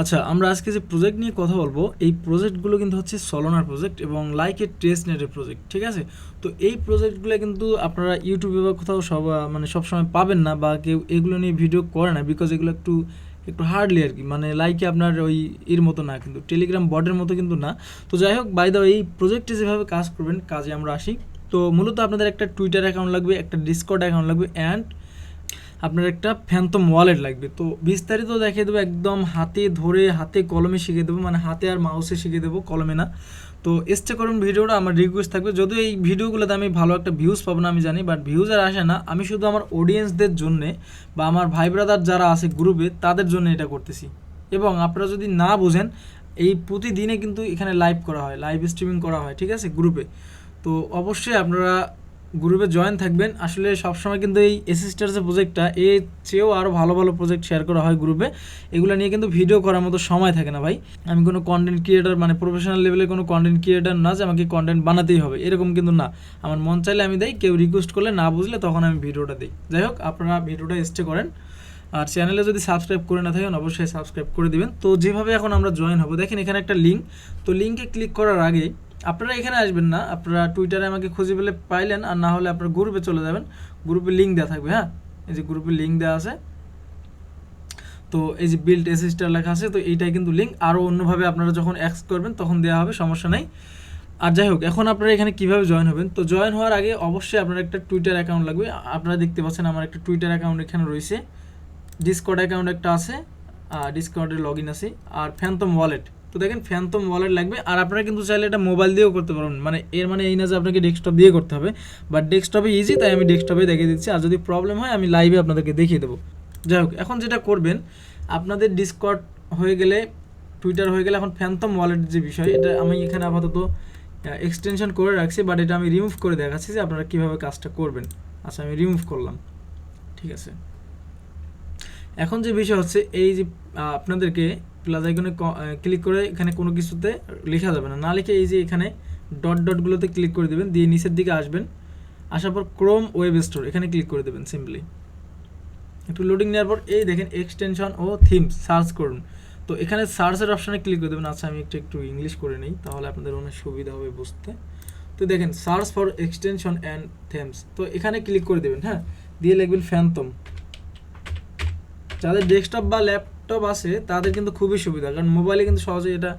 আচ্ছা আমরা আজকে যে প্রজেক্ট নিয়ে কথা বলব, এই প্রজেক্টগুলো কিন্তু হচ্ছে সলোনার প্রজেক্ট এবং লাইকের টেস্ট নেটের প্রজেক্ট ঠিক আছে? তো এই প্রজেক্টগুলো কিন্তু আপনারা ইউটিউবে বা কোথাও সব মানে সবসময় পাবেন না বা কেউ এগুলো নিয়ে ভিডিও করে না বিকজ এগুলো একটু একটু হার্ডলি আর কি। মানে লাইকে আপনার ওই এর মতো না কিন্তু টেলিগ্রাম বটের মতো কিন্তু না। তো যাই হোক বাই দা এই প্রজেক্টে যেভাবে কাজ করবেন, কাজে আমরা আসি। তো মূলত আপনাদের একটা টুইটার অ্যাকাউন্ট লাগবে, একটা ডিসকর্ড অ্যাকাউন্ট লাগবে অ্যান্ড আপনার একটা ফ্যান্তম ওয়ালেট লাগবে। তো বিস্তারিত দেখিয়ে দেবো, একদম হাতে ধরে হাতে কলমে শিখিয়ে দেবো মানে হাতে আর মাউসে শিখিয়ে দেবো কলমে না। তো চেষ্টা করুন ভিডিওটা, আমার রিকোয়েস্ট থাকবে। যদিও এই ভিডিওগুলোতে আমি ভালো একটা ভিউজ পাবো না, আমি জানি বাট ভিউজ আর আসে না। আমি শুধু আমার অডিয়েন্সদের জন্যে বা আমার ভাই ব্রাদার যারা আছে গ্রুপে তাদের জন্য এটা করতেছি। এবং আপনারা যদি না বুঝেন, এই প্রতিদিনে কিন্তু এখানে লাইভ করা হয় লাইভ স্ট্রিমিং করা হয়, ঠিক আছে গ্রুপে তো অবশ্যই আপনারা গ্রুপে জয়েন থাকবেন। আসলে সবসময় কিন্তু এই এসিস্টার্সের প্রজেক্টটা এর চেয়েও আরও ভালো ভালো প্রজেক্ট শেয়ার করা হয় গ্রুপে এগুলো নিয়ে কিন্তু ভিডিও করার মতো সময় থাকে না ভাই। আমি কোনো কন্টেন্ট ক্রিয়েটার মানে প্রফেশনাল লেভেলে কোনো কন্টেন্ট ক্রিয়েটার না যে আমাকে কন্টেন্ট বানাতেই হবে। এরকম কিন্তু না। আমার মন চাইলে আমি দেই, কেউ রিকোয়েস্ট করলে না বুঝলে তখন আমি ভিডিওটা দিই। যাই হোক, আপনারা ভিডিওটা স্টে করেন। আর চ্যানেলে যদি সাবস্ক্রাইব করে না থাকেন, অবশ্যই সাবস্ক্রাইব করে দিবেন। তো যেভাবে এখন আমরা জয়েন হব, দেখেন এখানে একটা লিঙ্ক তো লিঙ্কে ক্লিক করার আগে আপনারা এখানে আসবেন না, আপনারা টুইটারে আমাকে খুঁজে পেলে পাইলেন, আর না হলে আপনারা গ্রুপে চলে যাবেন। গ্রুপে লিঙ্ক দেওয়া থাকবে হ্যাঁ? এই যে গ্রুপে লিঙ্ক দেওয়া আছে। তো এই যে বিল্ড এসিস্টার লেখা আছে, তো এইটাই কিন্তু লিঙ্ক আরও অন্যভাবে আপনারা যখন অ্যাক্স করবেন, তখন দেওয়া হবে, সমস্যা নেই। আর যাই হোক, এখন আপনারা এখানে কীভাবে জয়েন হবেন? তো জয়েন হওয়ার আগে অবশ্যই আপনার একটা টুইটার অ্যাকাউন্ট লাগবে। আপনারা দেখতে পাচ্ছেন আমার একটা টুইটার অ্যাকাউন্ট এখানে রয়েছে। ডিসকর্ড অ্যাকাউন্ট একটা আছে ডিসকর্ডের লগ ইন আছে। আর ফ্যান্তম ওয়ালেট তো দেখেন ফ্যান্তম ওয়ালেট লাগবে। আর আপনারা কিন্তু চাইলে এটা মোবাইল দিয়েও করতে পারবেন। মানে এর মানে এই না যে আপনাকে ডেস্কটপ দিয়ে করতে হবে। বাট ডেস্কটপে ইজি তাই আমি ডেস্কটপে দেখিয়ে দিচ্ছি। আর যদি প্রবলেম হয়, আমি লাইভে আপনাদেরকে দেখিয়ে দেবো। যাই হোক, এখন যেটা করবেন, আপনাদের ডিসকর্ড হয়ে গেলে টুইটার হয়ে গেলে এখন ফ্যান্তম ওয়ালেট যে বিষয়, এটা আমি এখানে আপাতত এক্সটেনশন করে রাখছি। বাট এটা আমি রিমুভ করে দেখাচ্ছি যে আপনারা কীভাবে কাজটা করবেন। আচ্ছা আমি রিমুভ করলাম। ঠিক আছে। এখন যে বিষয় হচ্ছে, এই যে আপনাদেরকে প্লাস আইকনে ক্লিক করে এখানে কোনো কিছুতে লেখা যাবে না। না লিখে এই যে এখানে ডট ডটগুলোতে ক্লিক করে দেবেন, দিয়ে নিচের দিকে আসবেন। আসার পর ক্রোম ওয়েব স্টোর এখানে ক্লিক করে দেবেন সিম্পলি একটু লোডিং নেওয়ার পর এই দেখেন এক্সটেনশন ও থিমস সার্চ করুন। তো এখানে সার্চের অপশানে ক্লিক করে দেবেন। আচ্ছা আমি একটু একটু ইংলিশ করে নিই, তাহলে আপনাদের অনেক সুবিধা হবে বুঝতে। তো দেখেন search for extension and themes তো এখানে ক্লিক করে দেবেন হ্যাঁ? দিয়ে লিখবেন ফ্যান্তম যাদের ডেস্কটপ বা ল্যাপটপ আছে, তাদের কিন্তু খুবই সুবিধা। কারণ মোবাইলে কিন্তু সহজে এটা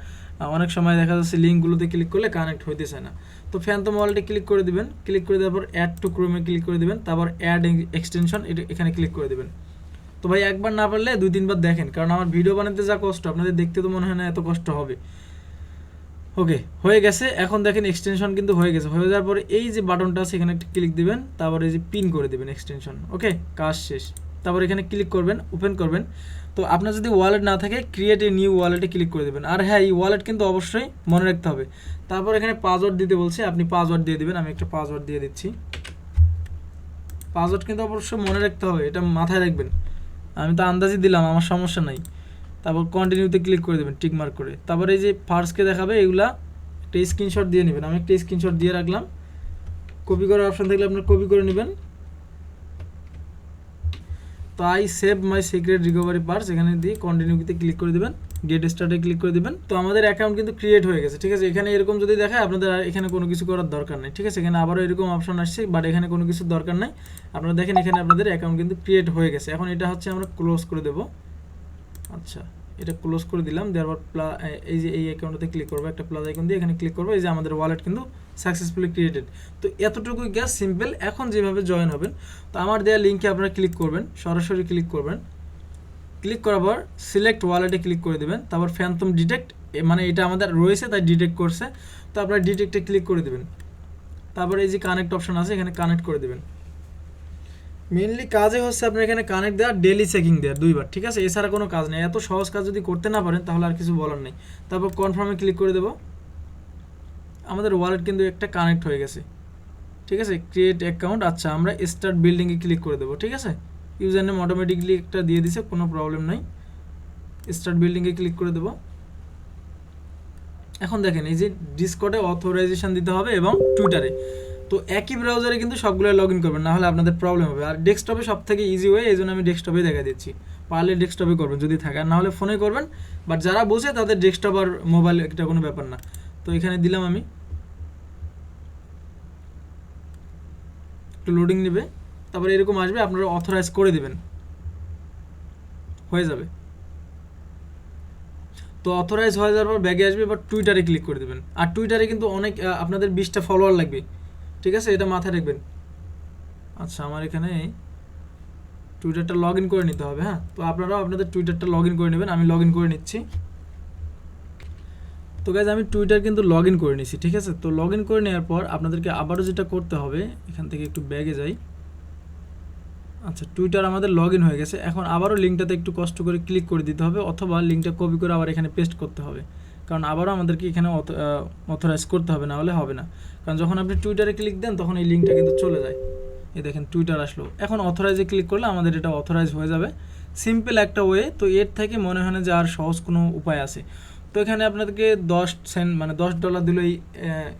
অনেক সময় দেখা যাচ্ছে লিঙ্কগুলোতে ক্লিক করলে কানেক্ট হইতে চায় না। তো ফ্যান্তম ওয়ালেটে ক্লিক করে দিবেন ক্লিক করে দেওয়ার পর অ্যাড টু ক্রোমে ক্লিক করে দিবেন, তারপর অ্যাড এক্সটেনশন এটা এখানে ক্লিক করে দিবেন। তো ভাই, একবার না পারলে দুই তিনবার দেখেন, কারণ আমার ভিডিও বানাতে যা কষ্ট, আপনাদের দেখতে তো মনে হয় না এত কষ্ট হবে। ওকে হয়ে গেছে। এখন দেখেন এক্সটেনশন কিন্তু হয়ে গেছে। হয়ে যাওয়ার পরে এই যে বাটনটা আছে, এখানে একটা ক্লিক দিবেন, তারপর এই যে পিন করে দিবেন এক্সটেনশন ওকে কাজ শেষ। তারপর এখানে ক্লিক করবেন ওপেন করবেন। তো আপনার যদি ওয়ালেট না থাকে ক্রিয়েট এ নিউ ওয়ালেটে ক্লিক করে দেবেন। আর হ্যাঁ এই ওয়ালেট কিন্তু অবশ্যই মনে রাখতে হবে। তারপর এখানে পাসওয়ার্ড দিতে বলছে, আপনি পাসওয়ার্ড দিয়ে দিবেন, আমি একটা পাসওয়ার্ড দিয়ে দিচ্ছি। পাসওয়ার্ড কিন্তু অবশ্যই মনে রাখতে হবে, এটা মাথায় রাখবেন। আমি তো আন্দাজই দিলাম, আমার সমস্যা নাই। তারপর কন্টিনিউতে ক্লিক করে দেবেন টিক মার্ক করে। তারপর এই যে ফার্স্টকে দেখাবে, এগুলা একটা স্ক্রিনশট দিয়ে নেবেন। আমি একটা স্ক্রিনশট দিয়ে রাখলাম। কপি করার অপশন থাকলে আপনার কপি করে নেবেন। তো I save my secret recovery phrase এখানে দিয়ে কন্টিনিউতে ক্লিক করে দেবেন গেট স্টার্টে ক্লিক করে দেবেন। তো আমাদের অ্যাকাউন্ট কিন্তু ক্রিয়েট হয়ে গেছে, ঠিক আছে? এখানে এরকম যদি দেখায়, আপনাদের এখানে কোনো কিছু করার দরকার নেই, ঠিক আছে? এখানে আবারও এরকম অপশন আসছে বাট এখানে কোনো কিছু দরকার নেই। আপনারা দেখেন এখানে আপনাদের অ্যাকাউন্ট কিন্তু ক্রিয়েট হয়ে গেছে। এখন এটা হচ্ছে আমরা ক্লোজ করে দেবো। আচ্ছা। এটা ক্লোজ করে দিলাম, দেওয়ার পর প্লা- এই যে এই অ্যাকাউন্টে ক্লিক করব, একটা প্লাস আইকন দিয়ে এখানে ক্লিক করব, এই যে আমাদের ওয়ালেট কিন্তু সাকসেসফুলি ক্রিয়েটেড তো এতটুকুই গ্যাস সিম্পল এখন যেভাবে জয়েন হবেন, তো আমার দেওয়া লিঙ্কে আপনারা ক্লিক করবেন, সরাসরি ক্লিক করবেন। ক্লিক করার পর সিলেক্ট ওয়ালেটে ক্লিক করে দেবেন, তারপর ফ্যান্তম ডিটেক্ট মানে এটা আমাদের রয়েছে, তাই ডিটেক্ট করছে। তো আপনারা ডিটেক্টে ক্লিক করে দেবেন। তারপরে এই যে কানেক্ট অপশন আছে, এখানে কানেক্ট করে দেবেন। মেনলি কাজে হচ্ছে আপনার এখানে কানেক্ট দেওয়া ডেলি চেকিং দেওয়া দুইবার, ঠিক আছে? এছাড়া কোনো কাজ নেই। এত সহজ কাজ যদি করতে না পারেন, তাহলে আর কিছু বলার নেই। তারপর কনফার্মে ক্লিক করে দেবো। আমাদের ওয়ালেট কিন্তু একটা কানেক্ট হয়ে গেছে। ঠিক আছে? ক্রিয়েট অ্যাকাউন্ট আচ্ছা আমরা স্টার্ট বিল্ডিংয়ে ক্লিক করে দেবো, ঠিক আছে? ইউজার নেম অটোমেটিকলি একটা দিয়ে দিছে, কোনো প্রবলেম নাই। স্টার্ট বিল্ডিংয়ে ক্লিক করে দেবো। এখন দেখেন, এই যে ডিসকর্ডে অথরাইজেশন দিতে হবে এবং টুইটারে তো একই ব্রাউজারে কিন্তু সবগুলো লগ ইন করবেন না হলে আপনাদের প্রবলেম হবে। আর ডেস্কটপে সব থেকে ইজি ওয়ে এই জন্য আমি ডেস্কটপে দেখা দিচ্ছি। পারলে ডেস্কটপে করবেন, যদি থাকে। আর না হলে ফোনে করবেন বাট যারা বসে, তাদের ডেস্কটপ আর মোবাইল এটা কোনো ব্যাপার না। তো এখানে দিলাম আমি। একটু লোডিং নেবে, তারপরে এরকম আসবে, আপনারা অথরাইজ করে দেবেন। হয়ে যাবে। তো অথরাইজ হয়ে যাওয়ার পর ব্যাগে আসবে, এবার টুইটারে ক্লিক করে দেবেন। আর টুইটারে কিন্তু অনেক আপনাদের বিশটা ফলোয়ার লাগবে। ঠিক আছে? এটা মাথায় রাখবেন। আচ্ছা আমার এখানে টুইটারটা লগ ইন করে নিতে হবে হ্যাঁ? তো আপনারাও আপনাদের টুইটারটা লগ ইন করে নেবেন, আমি লগ ইন করে নিচ্ছি। তো গাইজ আমি টুইটার কিন্তু লগ ইন করে নিছি ঠিক আছে? তো লগ ইন করে নেওয়ার পর আপনাদেরকে আবারও যেটা করতে হবে, এখান থেকে একটু ব্যাগে যাই। আচ্ছা টুইটার আমাদের লগ ইন হয়ে গেছে। এখন আবারও লিঙ্কটাতে একটু কষ্ট করে ক্লিক করে দিতে হবে, অথবা লিঙ্কটা কপি করে আবার এখানে পেস্ট করতে হবে। কারণ আবারও আমাদেরকে এখানে অথরাইজ করতে হবে, না হলে হবে না। কারণ যখন আপনি টুইটারে ক্লিক দেন, তখন এই লিঙ্কটা কিন্তু চলে যায়। এই দেখেন টুইটার আসলো। এখন অথরাইজে ক্লিক করলে আমাদের এটা অথরাইজ হয়ে যাবে। সিম্পল একটা ওয়ে তো এর থেকে মনে হয় না যে আর সহজ কোনো উপায় আছে। তো এখানে আপনাদেরকে দশ সেন্ট মানে দশ ডলার দিল এই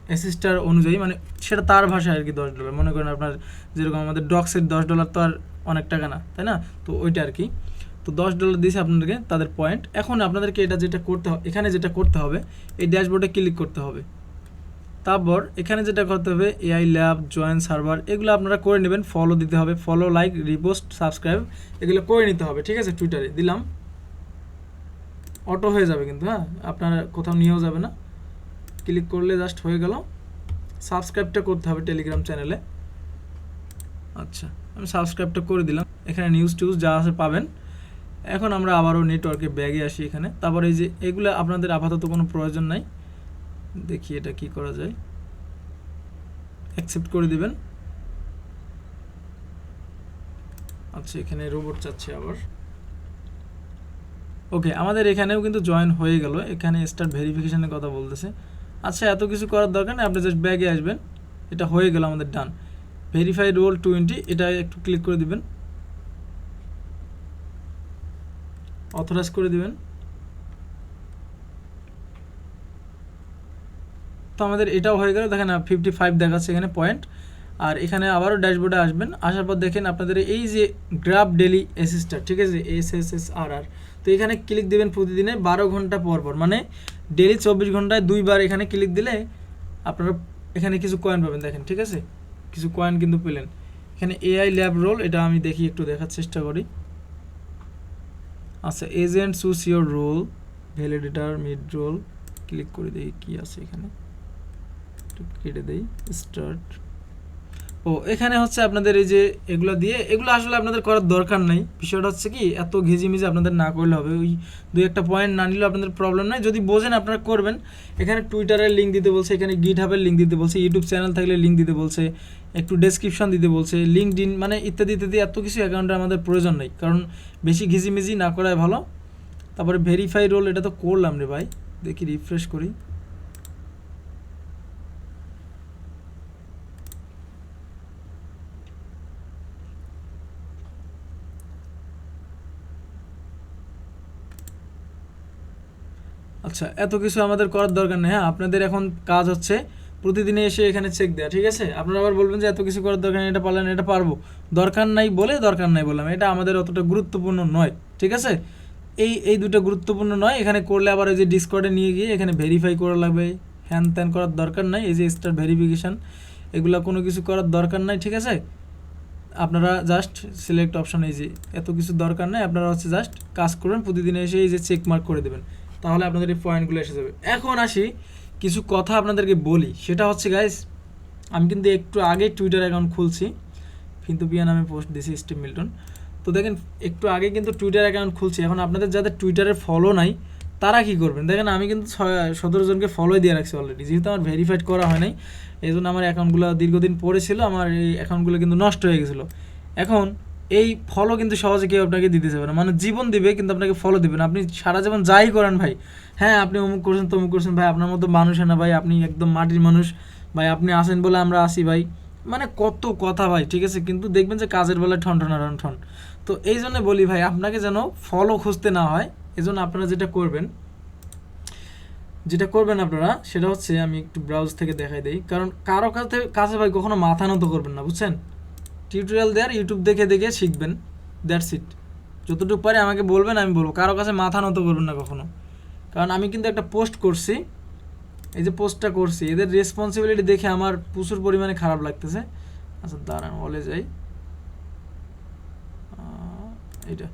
অ্যাসিস্টার অনুযায়ী মানে সেটা তার ভাষায় আর কি দশ ডলার মনে করেন আপনার যেরকম আমাদের ডক্সের দশ ডলার তো আর অনেক টাকা না, তাই না? তো ওইটা আর কি। তো দশ ডলার দিয়েছে আপনাদেরকে, তাদের পয়েন্ট এখন আপনাদেরকে এটা যেটা করতে হবে এখানে যেটা করতে হবে, এই ড্যাশবোর্ডে ক্লিক করতে হবে। তারপর এখানে যেটা করতে হবে এআই ল্যাব জয়েন সার্ভার এগুলো আপনারা করে নেবেন ফলো দিতে হবে। ফলো লাইক রিপোস্ট সাবস্ক্রাইব এগুলো করে নিতে হবে, ঠিক আছে? টুইটারে দিলাম। অটো হয়ে যাবে কিন্তু হ্যাঁ? আপনার কোথাও নিয়েও যাবে না। ক্লিক করলে জাস্ট হয়ে গেল। সাবস্ক্রাইবটা করতে হবে টেলিগ্রাম চ্যানেলে আচ্ছা আমি সাবস্ক্রাইবটা করে দিলাম। এখানে নিউজ টিউজ যা আছে পাবেন। এখন আমরা আবারও নেটওয়ার্কে ব্যাগে আসি এখানে। তারপরে এই যে এগুলো আপনাদের আপাতত কোনো প্রয়োজন নাই। দেখি এটা কি করা যায়। অ্যাকসেপ্ট করে দিবেন। আচ্ছা এখানে রোবট চাচ্ছে আবার। ওকে, আমাদের এখানেও কিন্তু জয়েন হয়ে গেল। এখানে স্টার্ট ভেরিফিকেশনের কথা বলতেছে। আচ্ছা এত কিছু করার দরকার নেই, আপনি জাস্ট ব্যাগে আসবেন। এটা হয়ে গেল আমাদের ডান ভেরিফাই রোল টোয়েন্টি এটা একটু ক্লিক করে দিবেন। অথরাইজ করে দিবেন। তো আমাদের এটাও হয়ে গেল, দেখেন ফিফটি ফাইভ দেখাচ্ছে এখানে পয়েন্ট আর এখানে আবারও ড্যাশবোর্ডে আসবেন, আসার পর দেখেন আপনাদের এই যে গ্রাফ ডেলি অ্যাসিস্টার ঠিক আছে এস এস এস আর আর তো এখানে ক্লিক দেবেন প্রতিদিনে বারো ঘণ্টা পর পর মানে ডেলি চব্বিশ ঘন্টায় দুইবার এখানে ক্লিক দিলে আপনারা এখানে কিছু কয়েন পাবেন, দেখেন, ঠিক আছে? কিছু কয়েন কিন্তু পেলেন। এখানে এআই ল্যাব রোল এটা আমি দেখি, একটু দেখার চেষ্টা করি। আচ্ছা agent choose your role validator mid role click করে দিই, কি আছে এখানে? কেটে দেই স্টার্ট ও, এখানে হচ্ছে আপনাদের এই যে এগুলো দিয়ে, এগুলো আসলে আপনাদের করার দরকার নাই। বিষয়টা হচ্ছে কি, এত ঘিজিমিজি আপনাদের না করলে হবে। ওই দুই একটা পয়েন্ট না নিলেও আপনাদের প্রবলেম নাই। যদি বোঝেন আপনারা করবেন। এখানে টুইটারের লিঙ্ক দিতে বলছে, এখানে গিট হাবের লিঙ্ক দিতে বলছে ইউটিউব চ্যানেল থাকলে লিঙ্ক দিতে বলছে। একটু ডেসক্রিপশন দিতে বলছে লিঙ্কড ইন মানে ইত্যাদি ইত্যাদি এত কিছু অ্যাকাউন্টে আমাদের প্রয়োজন নেই। কারণ বেশি ঘিজিমিজি না করাই ভালো। তারপরে ভেরিফাই রোল এটা তো করলাম রে ভাই। দেখি রিফ্রেশ করি। আচ্ছা এত কিছু আমাদের করার দরকার নেই। হ্যাঁ আপনাদের এখন কাজ হচ্ছে প্রতিদিনে এসে এখানে চেক দেওয়া ঠিক আছে? আপনারা আবার বলবেন যে এত কিছু করার দরকার নেই, এটা পারলেন, এটা পারব। দরকার নাই বলে দরকার নাই বললাম, এটা আমাদের অতটা গুরুত্বপূর্ণ নয়, ঠিক আছে? এই এই দুটো গুরুত্বপূর্ণ নয়, এখানে করলে আবার এই যে ডিসকর্ডে নিয়ে গিয়ে এখানে ভেরিফাই করা লাগবে হ্যান ত্যান করার দরকার নাই, এই যে স্টার ভেরিফিকেশান এগুলো কোনো কিছু করার দরকার নাই, ঠিক আছে? আপনারা জাস্ট সিলেক্ট অপশন এই যে, এত কিছু দরকার নেই, আপনারা হচ্ছে জাস্ট কাজ করবেন, প্রতিদিন এসে এই যে চেক মার্ক করে দেবেন, তাহলে আপনাদের এই পয়েন্টগুলো এসে যাবে। এখন আসি কিছু কথা আপনাদেরকে বলি। সেটা হচ্ছে গাইস আমি কিন্তু একটু আগে টুইটার অ্যাকাউন্ট খুলছি। কিন্তু পিয়া নামে পোস্ট দিছি স্টিভ মিল্টন। তো দেখেন, একটু আগে কিন্তু টুইটার অ্যাকাউন্ট খুলছি। এখন আপনাদের যাদের টুইটারে ফলো নাই, তারা কি করবেন? দেখেন, আমি কিন্তু সতেরো জনকে ফলোই দিয়ে রাখছি অলরেডি যেহেতু আমার ভেরিফাইড করা হয় নাই এই জন্য আমার অ্যাকাউন্টগুলো দীর্ঘদিন পরে ছিল। আমার এই অ্যাকাউন্টগুলো কিন্তু নষ্ট হয়ে গেছিল। এখন এই ফলও কিন্তু সহজে কেউ আপনাকে দিতে যাবে না। মানে জীবন দিবে, কিন্তু আপনাকে ফলো দিবে না। আপনি সারা জীবন যাই করেন ভাই। হ্যাঁ আপনি অমুক করছেন, তমুক করছেন, ভাই, আপনার মতো মানুষ না ভাই। আপনি একদম মাটির মানুষ। ভাই, আপনি আসেন বলে আমরা আসি ভাই। মানে কত কথা ভাই, ঠিক আছে? কিন্তু দেখবেন যে কাজের বেলায় ঠন ঠন ঠন ঠন। তো এই জন্য বলি ভাই, আপনাকে যেন ফলো খুঁজতে না হয় এই জন্য আপনারা যেটা করবেন যেটা করবেন আপনারা, সেটা হচ্ছে আমি একটু ব্রাউজ থেকে দেখাই দিই। কারণ কারও কাছে কাছে ভাই কখনো মাথা নত করবেন না, বুঝছেন? টিউটোরিয়াল দেওয়ার ইউটিউব দেখে দেখে শিখবেন। দ্যাটস ইট যতটুকু পারি আমাকে বলবেন, আমি বলব। কারও কাছে মাথা নত করবেন না কখনো। কারণ আমি কিন্তু একটা পোস্ট করছি। এই যে পোস্টটা করছি, এদের রেসপন্সিবিলিটি দেখে আমার প্রচুর পরিমাণে খারাপ লাগতেছে। আচ্ছা দাঁড়ান বলে যাই। এইটা।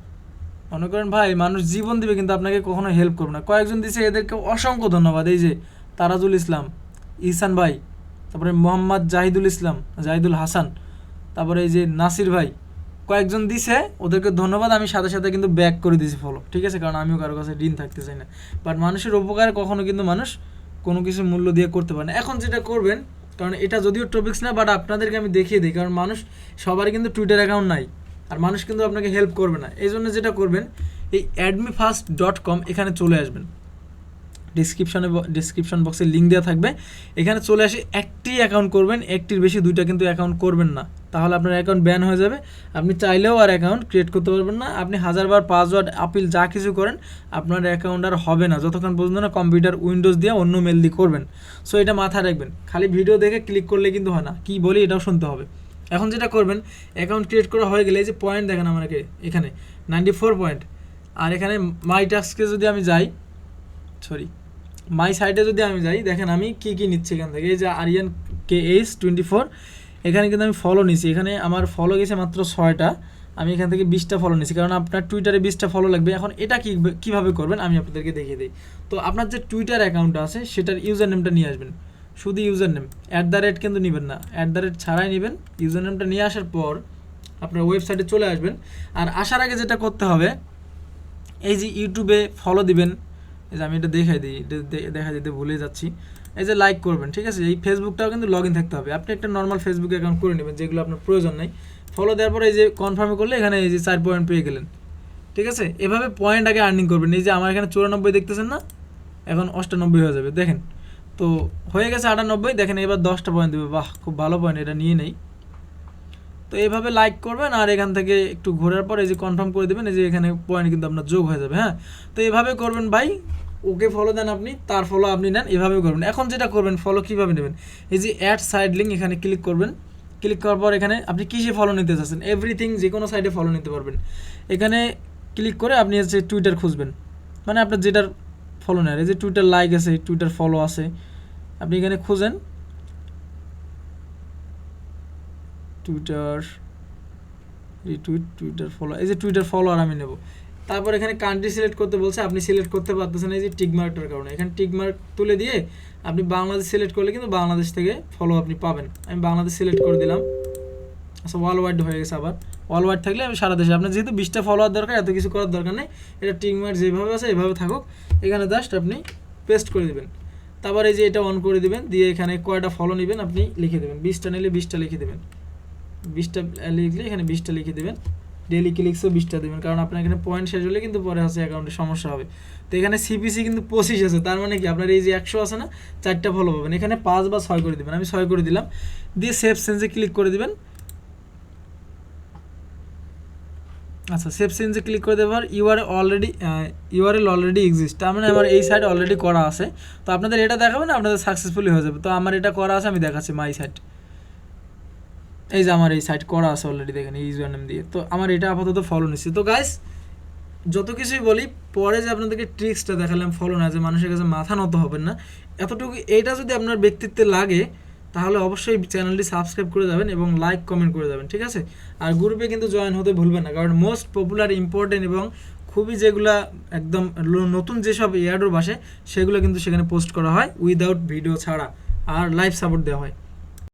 মনে করেন ভাই, মানুষ জীবন দিবে কিন্তু আপনাকে কখনো হেল্প করবে না। কয়েকজন দিছে, এদেরকে অসংখ্য ধন্যবাদ। এই যে তারাজুল ইসলাম ইহসান ভাই, তারপরে মোহাম্মদ জাহিদুল ইসলাম, জাহিদুল হাসান। তারপরে এই যে নাসির ভাই, কয়েকজন দিছে, ওদেরকে ধন্যবাদ, আমি সাথে সাথে কিন্তু ব্যাক করে দিয়েছি ফলো ঠিক আছে? কারণ আমিও কারও কাছে ঋণ থাকতে চাই না। বাট মানুষের উপকার কখনো কিন্তু মানুষ কোনো কিছু মূল্য দিয়ে করতে পারে না। এখন যেটা করবেন, কারণ এটা যদিও টপিক্স না বাট আপনাদেরকে আমি দেখিয়ে দিই, কারণ মানুষ সবারই কিন্তু টুইটার অ্যাকাউন্ট নাই, আর মানুষ কিন্তু আপনাকে হেল্প করবে না। এই জন্য যেটা করবেন, এই অ্যাডমি ফার্স্ট ডট কম এখানে চলে আসবেন। ডিসক্রিপশনে ডিসক্রিপশন বক্সে লিঙ্ক দেওয়া থাকবে। এখানে চলে আসে, একটি অ্যাকাউন্ট করবেন, একটির বেশি দুইটা কিন্তু অ্যাকাউন্ট করবেন না। তাহলে আপনার অ্যাকাউন্ট ব্যান হয়ে যাবে। আপনি চাইলেও আর অ্যাকাউন্ট ক্রিয়েট করতে পারবেন না। আপনি হাজারবার পাসওয়ার্ড আপিল যা কিছু করেন, আপনার অ্যাকাউন্ট আর হবে না। যতক্ষণ পর্যন্ত না কম্পিউটার উইন্ডোজ দিয়ে অন্য মেল দিয়ে করবেন। সো এটা মাথায় রাখবেন। খালি ভিডিও দেখে ক্লিক করলে কিন্তু হয় না। কি বলি এটাও শুনতে হবে। এখন যেটা করবেন অ্যাকাউন্ট ক্রিয়েট করা হয়ে গেলে যে পয়েন্ট দেখেন আমাকে এখানে নাইনটি ফোর পয়েন্ট আর এখানে মাই টাস্কে যদি আমি যাই সরি মাই সাইটে যদি আমি যাই, দেখেন আমি কি কি নিচ্ছি এখান থেকে? এই যে Aryan K H twenty four এখানে কিন্তু আমি ফলো নিছি। এখানে আমার ফলো গেছে মাত্র ছয়টা। আমি এখান থেকে বিশটা ফলো নিছি। কারণ আপনার টুইটারে বিশটা ফলো লাগবে। এখন এটা কী কীভাবে করবেন আমি আপনাদেরকে দেখিয়ে দিই। তো আপনার যে টুইটার অ্যাকাউন্ট আছে, সেটার ইউজার নেমটা নিয়ে আসবেন। শুধু user name at the rate কিন্তু নেবেন না। অ্যাট দ্য রেট ছাড়াই নেবেন। ইউজার নেমটা নিয়ে আসার পর আপনার ওয়েবসাইটে চলে আসবেন। আর আসার আগে যেটা করতে হবে, এই যে ইউটিউবে ফলো দিবেন। এই যে আমি এটা দেখাই দিই, এটা দেখা দিতে ভুলে যাচ্ছি। এই যে লাইক করবেন, ঠিক আছে? এই ফেসবুকটাও কিন্তু লগ ইন থাকতে হবে। আপনি একটা নর্মাল ফেসবুক অ্যাকাউন্ট করে নেবেন, যেগুলো আপনার প্রয়োজন নেই। ফলো দেওয়ার পরে এই যে কনফার্ম করলে এখানে এই যে চার পয়েন্ট পেয়ে গেলেন। ঠিক আছে? এভাবে পয়েন্ট আগে আর্নিং করবেন। এই যে আমার এখানে চুরানব্বই দেখতেছেন না? এখন অষ্টানব্বই হয়ে যাবে। দেখেন? তো হয়ে গেছে আটানব্বই। দেখেন এবার দশটা পয়েন্ট দেবে। বাহ, খুব ভালো পয়েন্ট এটা নিয়ে নেই। তো এইভাবে লাইক করবেন আর এখান থেকে একটু ঘোরার পর এই যে কনফার্ম করে দেবেন, এই যে এখানে পয়েন্ট কিন্তু আপনার যোগ হয়ে যাবে হ্যাঁ? তো এভাবে করবেন ভাই, ওকে ফলো দেন আপনি, তার ফলো আপনি নেন এভাবে করবেন। এখন যেটা করবেন ফলো কীভাবে নেবেন? এই যে অ্যাড সাইড লিঙ্ক এখানে ক্লিক করবেন। ক্লিক করার পর এখানে আপনি কিসে ফলো নিতে চাচ্ছেন? এভরিথিং যে কোনো সাইডে ফলো নিতে পারবেন। এখানে ক্লিক করে আপনি হচ্ছে টুইটার খুঁজবেন। মানে আপনার যেটার ফলো নেয় এই যে টুইটার লাইক আছে টুইটার ফলো আছে, আপনি এখানে খুঁজেন। টুইটার রিটুইট টুইটার ফলো এই যে টুইটার ফলোয়ার আমি নেব। তারপর এখানে কান্ট্রি সিলেক্ট করতে বলছে, আপনি সিলেক্ট করতে পারতেছেন এই যে টিকমার্কটার কারণে। এখানে টিকমার্ক তুলে দিয়ে আপনি বাংলাদেশ সিলেক্ট করলে কিন্তু বাংলাদেশ থেকে ফলো আপনি পাবেন। আমি বাংলাদেশ সিলেক্ট করে দিলাম। আচ্ছা ওয়ার্ল্ড ওয়াইড হয়ে গেছে আবার। ওয়ার্ল্ড ওয়াইড থাকলে আমি সারা দেশে আপনার যেহেতু বিশটা ফলোয়ার দরকার, এত কিছু করার দরকার নেই। এটা টিকমার্ক যেভাবে আছে, এভাবে থাকুক। এখানে জাস্ট আপনি পেস্ট করে দেবেন। তারপর এই যে এটা অন করে দিবেন, দিয়ে এখানে কয়টা ফলো নেবেন আপনি লিখে দেবেন। বিশটা নিলে বিশটা লিখে দেবেন। বিশটা লিখলে এখানে বিশটা লিখে দেবেন। ডেলি ক্লিক্সও বিশটা দেবেন। কারণ আপনার এখানে পয়েন্ট শেষ হলে কিন্তু পরে হচ্ছে অ্যাকাউন্টে সমস্যা হবে। তো এখানে সিপিসি কিন্তু পঁচিশ আছে, তার মানে কি? আপনার এই যে একশো আছে না, চারটা ফলো পাবেন। এখানে পাঁচ বা ছয় করে দেবেন। আমি ছয় করে দিলাম। দিয়ে সেভ সেন্সে ক্লিক করে দিবেন। আচ্ছা সেভ সেন্সে ক্লিক করে দেওয়ার UR already URL already exist তার মানে আমার এই সাইট অলরেডি করা আছে। তো আপনাদের এটা দেখাবেন আপনাদের সাকসেসফুলি হয়ে যাবে। তো আমার এটা করা আছে, আমি দেখাচ্ছি মাই সাইট এই যে আমার এই সাইট করা আছে অলরেডি দেখেন, এই ইউজার নেম দিয়ে। তো আমার এটা আপাতত ফলো নিচ্ছি। তো গাইস যত কিছুই বলি, পরে যে আপনাদেরকে ট্রিক্সটা দেখালাম ফলো না, যে মানুষের কাছে মাথা নত হবেন না, এতটুকু এইটা যদি আপনার ব্যক্তিত্বে লাগে, তাহলে অবশ্যই চ্যানেলটি সাবস্ক্রাইব করে যাবেন এবং লাইক কমেন্ট করে যাবেন, ঠিক আছে? আর গ্রুপে কিন্তু জয়েন হতে ভুলবেন না, কারণ মোস্ট পপুলার ইম্পর্টেন্ট এবং খুবই যেগুলা একদম নতুন যেসব এয়ারডোর বাসে সেগুলো কিন্তু সেখানে পোস্ট করা হয় উইদাউট ভিডিও ছাড়া, আর লাইভ সাপোর্ট দেওয়া হয়।